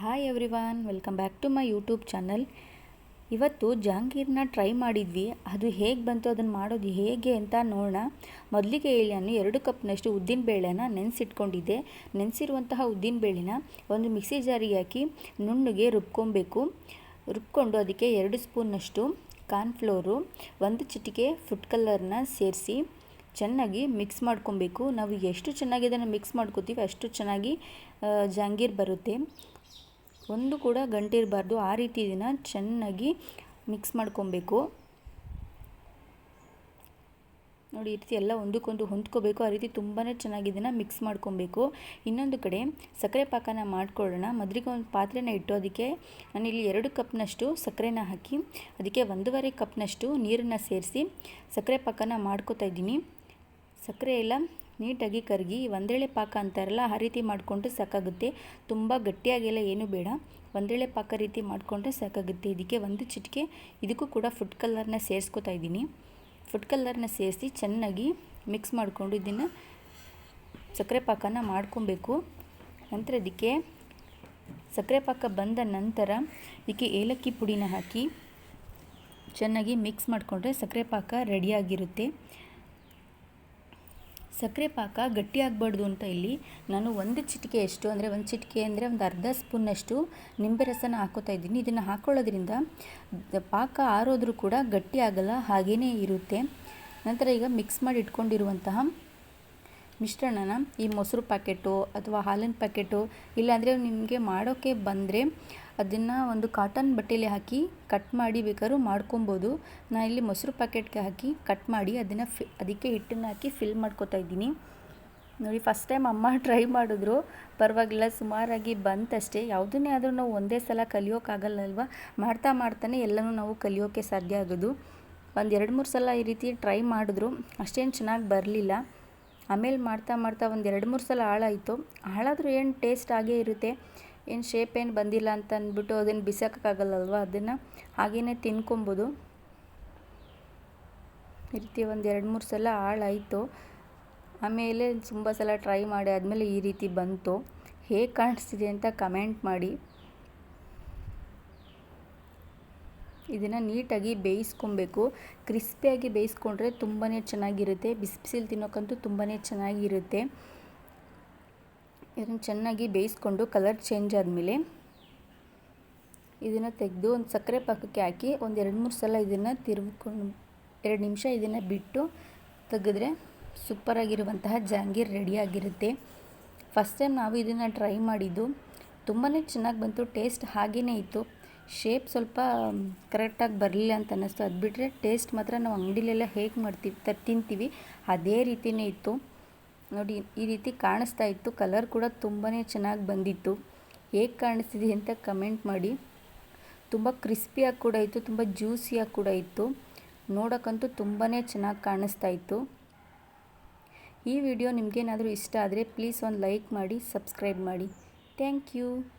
Hi everyone welcome back to my YouTube channel ಇವತ್ತು ಜಹಾಂಗೀರ್ನ try ಮಾಡಿದ್ವಿ. ಅದು ಹೇಗೆ ಬಂತು ಅದನ್ನು ಮಾಡೋದು ಹೇಗೆ ಅಂತ ನೋಡೋಣ. ಮೊದಲಿಗೆ ಹೇಳಿ, ನಾನು ಎರಡು ಕಪ್ನಷ್ಟು ಉದ್ದಿನ ಬೇಳೆನ ನೆನೆಸಿಟ್ಕೊಂಡಿದ್ದೆ. ನೆನೆಸಿರುವಂತಹ ಉದ್ದಿನ ಬೇಳೆನ ಒಂದು ಮಿಕ್ಸಿ ಜಾರಿಗೆ ಹಾಕಿ ನುಣ್ಣಗೆ ರುಬ್ಕೊಬೇಕು. ರುಬ್ಕೊಂಡು ಅದಕ್ಕೆ ಎರಡು ಸ್ಪೂನ್ನಷ್ಟು ಕಾರ್ನ್ಫ್ಲೋರು ಒಂದು ಚಿಟಿಕೆ ಫುಡ್ ಕಲರ್ನ ಸೇರಿಸಿ ಚೆನ್ನಾಗಿ ಮಿಕ್ಸ್ ಮಾಡ್ಕೊಬೇಕು. ನಾವು ಎಷ್ಟು ಚೆನ್ನಾಗಿ ಅದನ್ನು ಮಿಕ್ಸ್ ಮಾಡ್ಕೋತೀವಿ ಅಷ್ಟು ಚೆನ್ನಾಗಿ ಜಹಾಂಗೀರ್ ಬರುತ್ತೆ. ಒಂದು ಕೂಡ ಗಂಟಿರಬಾರ್ದು ಆ ರೀತಿ ಇದನ್ನು ಚೆನ್ನಾಗಿ ಮಿಕ್ಸ್ ಮಾಡ್ಕೊಬೇಕು. ನೋಡಿ, ಈ ರೀತಿ ಎಲ್ಲ ಒಂದಕ್ಕೊಂದು ಹೊಂದ್ಕೋಬೇಕು. ಆ ರೀತಿ ತುಂಬಾ ಚೆನ್ನಾಗಿ ಇದನ್ನು ಮಿಕ್ಸ್ ಮಾಡ್ಕೊಬೇಕು. ಇನ್ನೊಂದು ಕಡೆ ಸಕ್ಕರೆ ಪಾಕನ ಮಾಡ್ಕೊಳ್ಳೋಣ. ಮೊದಲಿಗೆ ಒಂದು ಪಾತ್ರೆನ ಇಟ್ಟು ಅದಕ್ಕೆ ನಾನು ಇಲ್ಲಿ ಎರಡು ಕಪ್ನಷ್ಟು ಸಕ್ಕರೆನ ಹಾಕಿ, ಅದಕ್ಕೆ ಒಂದೂವರೆ ಕಪ್ನಷ್ಟು ನೀರನ್ನು ಸೇರಿಸಿ ಸಕ್ಕರೆ ಪಾಕನ ಮಾಡ್ಕೋತಾ ಇದ್ದೀನಿ. ಸಕ್ಕರೆ ಎಲ್ಲ ನೀಟಾಗಿ ಕರಗಿ ಒಂದೇಳೆ ಪಾಕ ಅಂತಾರಲ್ಲ, ಆ ರೀತಿ ಮಾಡಿಕೊಂಡ್ರೆ ಸಾಕಾಗುತ್ತೆ. ತುಂಬ ಗಟ್ಟಿಯಾಗೆಲ್ಲ ಏನೂ ಬೇಡ. ಒಂದೇಳೆ ಪಾಕ ರೀತಿ ಮಾಡಿಕೊಂಡ್ರೆ ಸಾಕಾಗುತ್ತೆ. ಇದಕ್ಕೆ ಒಂದು ಚಿಟಿಕೆ. ಇದಕ್ಕೂ ಕೂಡ ಫುಡ್ ಕಲರ್ನ ಸೇರಿಸ್ಕೊತಾ ಇದ್ದೀನಿ. ಫುಡ್ ಕಲ್ಲರ್ನ ಸೇರಿಸಿ ಚೆನ್ನಾಗಿ ಮಿಕ್ಸ್ ಮಾಡಿಕೊಂಡು ಇದನ್ನು ಸಕ್ಕರೆ ಪಾಕನ ಮಾಡ್ಕೊಬೇಕು. ನಂತರ ಇದಕ್ಕೆ ಸಕ್ಕರೆ ಪಾಕ ಬಂದ ನಂತರ ಇದಕ್ಕೆ ಏಲಕ್ಕಿ ಪುಡಿನ ಹಾಕಿ ಚೆನ್ನಾಗಿ ಮಿಕ್ಸ್ ಮಾಡಿಕೊಂಡ್ರೆ ಸಕ್ಕರೆ ಪಾಕ ರೆಡಿಯಾಗಿರುತ್ತೆ ಸಕ್ಕರೆ ಪಾಕ ಗಟ್ಟಿಯಾಗಬಾರ್ದು ಅಂತ ಇಲ್ಲಿ ನಾನು ಒಂದು ಚಿಟಿಕೆ ಎಷ್ಟು ಅಂದರೆ ಒಂದು ಚಿಟಿಕೆ ಅಂದರೆ ಒಂದು ಅರ್ಧ ಸ್ಪೂನ್ನಷ್ಟು ನಿಂಬೆ ರಸನ ಹಾಕೋತಾ ಇದ್ದೀನಿ. ಇದನ್ನು ಹಾಕೊಳ್ಳೋದ್ರಿಂದ ಪಾಕ ಆರೋದ್ರೂ ಕೂಡ ಗಟ್ಟಿ ಹಾಗೇ ಇರುತ್ತೆ. ನಂತರ ಈಗ ಮಿಕ್ಸ್ ಮಾಡಿ ಇಟ್ಕೊಂಡಿರುವಂತಹ ಮಿಶ್ರಣನ ಈ ಮೊಸರು ಪ್ಯಾಕೆಟು ಅಥವಾ ಹಾಲಿನ ಪ್ಯಾಕೆಟು, ಇಲ್ಲಾಂದರೆ ನಿಮಗೆ ಮಾಡೋಕ್ಕೆ ಬಂದರೆ ಅದನ್ನು ಒಂದು ಕಾಟನ್ ಬಟ್ಟೆಲಿ ಹಾಕಿ ಕಟ್ ಮಾಡಿ ಬೇಕಾದ್ರೂ ಮಾಡ್ಕೊಬೋದು. ನಾನು ಇಲ್ಲಿ ಮೊಸರು ಪ್ಯಾಕೆಟ್ಗೆ ಹಾಕಿ ಕಟ್ ಮಾಡಿ ಅದನ್ನು ಫಿ, ಅದಕ್ಕೆ ಹಿಟ್ಟನ್ನು ಹಾಕಿ ಫಿಲ್ ಮಾಡ್ಕೊತಾ ಇದ್ದೀನಿ. ನೋಡಿ ಫಸ್ಟ್ ಟೈಮ್ ಅಮ್ಮ ಟ್ರೈ ಮಾಡಿದ್ರು. ಪರವಾಗಿಲ್ಲ, ಸುಮಾರಾಗಿ ಬಂತಷ್ಟೇ. ಯಾವುದನ್ನೇ ಆದರೂ ನಾವು ಒಂದೇ ಸಲ ಕಲಿಯೋಕ್ಕಾಗಲ್ಲ ಅಲ್ವಾ ಮಾಡ್ತಾ ಮಾಡ್ತಾನೆ ಎಲ್ಲನೂ ನಾವು ಕಲಿಯೋಕ್ಕೆ ಸಾಧ್ಯ ಆಗೋದು. ಒಂದು ಎರಡು ಮೂರು ಸಲ ಈ ರೀತಿ ಟ್ರೈ ಮಾಡಿದ್ರು, ಅಷ್ಟೇನು ಚೆನ್ನಾಗಿ ಬರಲಿಲ್ಲ. ಆಮೇಲೆ ಮಾಡ್ತಾ ಮಾಡ್ತಾ ಒಂದು ಎರಡು ಮೂರು ಸಲ ಹಾಳಾಯಿತು. ಹಾಳಾದರೂ ಏನು ಟೇಸ್ಟ್ ಆಗೇ ಇರುತ್ತೆ, ಏನು ಶೇಪ್ ಏನು ಬಂದಿಲ್ಲ ಅಂತ ಅಂದ್ಬಿಟ್ಟು ಅದನ್ನು ಬಿಸಾಕೋಕ್ಕಾಗಲ್ಲಲ್ವ ಅದನ್ನು? ಹಾಗೇ ತಿನ್ಕೊಬೋದು. ಈ ರೀತಿ ಒಂದು ಎರಡು ಮೂರು ಸಲ ಹಾಳಾಯಿತು. ಆಮೇಲೆ ತುಂಬ ಸಲ ಟ್ರೈ ಮಾಡಿ ಆದಮೇಲೆ ಈ ರೀತಿ ಬಂತು. ಹೇಗೆ ಕಾಣಿಸ್ತಿದೆ ಅಂತ ಕಮೆಂಟ್ ಮಾಡಿ. ಇದನ್ನು ನೀಟಾಗಿ ಬೇಯಿಸ್ಕೊಬೇಕು. ಕ್ರಿಸ್ಪಿಯಾಗಿ ಬೇಯಿಸ್ಕೊಂಡ್ರೆ ತುಂಬಾ ಚೆನ್ನಾಗಿರುತ್ತೆ. ಬಿಸಿ ಬಿಸಿಲು ತಿನ್ನೋಕ್ಕಂತೂ ತುಂಬಾ ಚೆನ್ನಾಗಿರುತ್ತೆ. ಇದನ್ನು ಚೆನ್ನಾಗಿ ಬೇಯಿಸ್ಕೊಂಡು ಕಲರ್ ಚೇಂಜ್ ಆದಮೇಲೆ ಇದನ್ನು ತೆಗೆದು ಒಂದು ಸಕ್ಕರೆ ಪಾಕಕ್ಕೆ ಹಾಕಿ ಒಂದು ಎರಡು ಮೂರು ಸಲ ಇದನ್ನು ತಿರುಗಿಕೊಂಡು ಎರಡು ನಿಮಿಷ ಇದನ್ನು ಬಿಟ್ಟು ತೆಗೆದ್ರೆ ಸೂಪರಾಗಿರುವಂತಹ ಜಾಂಗೀರ್ ರೆಡಿಯಾಗಿರುತ್ತೆ ಫಸ್ಟ್ ಟೈಮ್ ನಾವು ಇದನ್ನು ಟ್ರೈ ಮಾಡಿದ್ದು. ತುಂಬಾ ಚೆನ್ನಾಗಿ ಬಂತು. ಟೇಸ್ಟ್ ಹಾಗೇ ಇತ್ತು. ಶೇಪ್ ಸ್ವಲ್ಪ ಕರೆಕ್ಟಾಗಿ ಬರಲಿಲ್ಲ ಅಂತ ಅನ್ನಿಸ್ತು. ಅದು ಬಿಟ್ಟರೆ ಟೇಸ್ಟ್ ಮಾತ್ರ ನಾವು ಅಂಗಡಿಲೆಲ್ಲ ಹೇಗೆ ಮಾಡ್ತೀವಿ, ತ, ತಿಂತೀವಿ, ಅದೇ ರೀತಿಯೇ ಇತ್ತು. ನೋಡಿ, ಈ ರೀತಿ ಕಾಣಿಸ್ತಾ ಇತ್ತು. ಕಲರ್ ಕೂಡ ತುಂಬಾ ಚೆನ್ನಾಗಿ ಬಂದಿತ್ತು. ಹೇಗೆ ಕಾಣಿಸ್ತಿದೆ ಅಂತ ಕಮೆಂಟ್ ಮಾಡಿ. ತುಂಬ ಕ್ರಿಸ್ಪಿಯಾಗಿ ಕೂಡ ಇತ್ತು, ತುಂಬ ಜ್ಯೂಸಿಯಾಗಿ ಕೂಡ ಇತ್ತು. ನೋಡೋಕ್ಕಂತೂ ತುಂಬಾ ಚೆನ್ನಾಗಿ ಕಾಣಿಸ್ತಾ ಇತ್ತು. ಈ ವಿಡಿಯೋ ನಿಮಗೇನಾದರೂ ಇಷ್ಟ ಆದರೆ ಪ್ಲೀಸ್ ಒಂದು ಲೈಕ್ ಮಾಡಿ ಸಬ್ಸ್ಕ್ರೈಬ್ ಮಾಡಿ. Thank you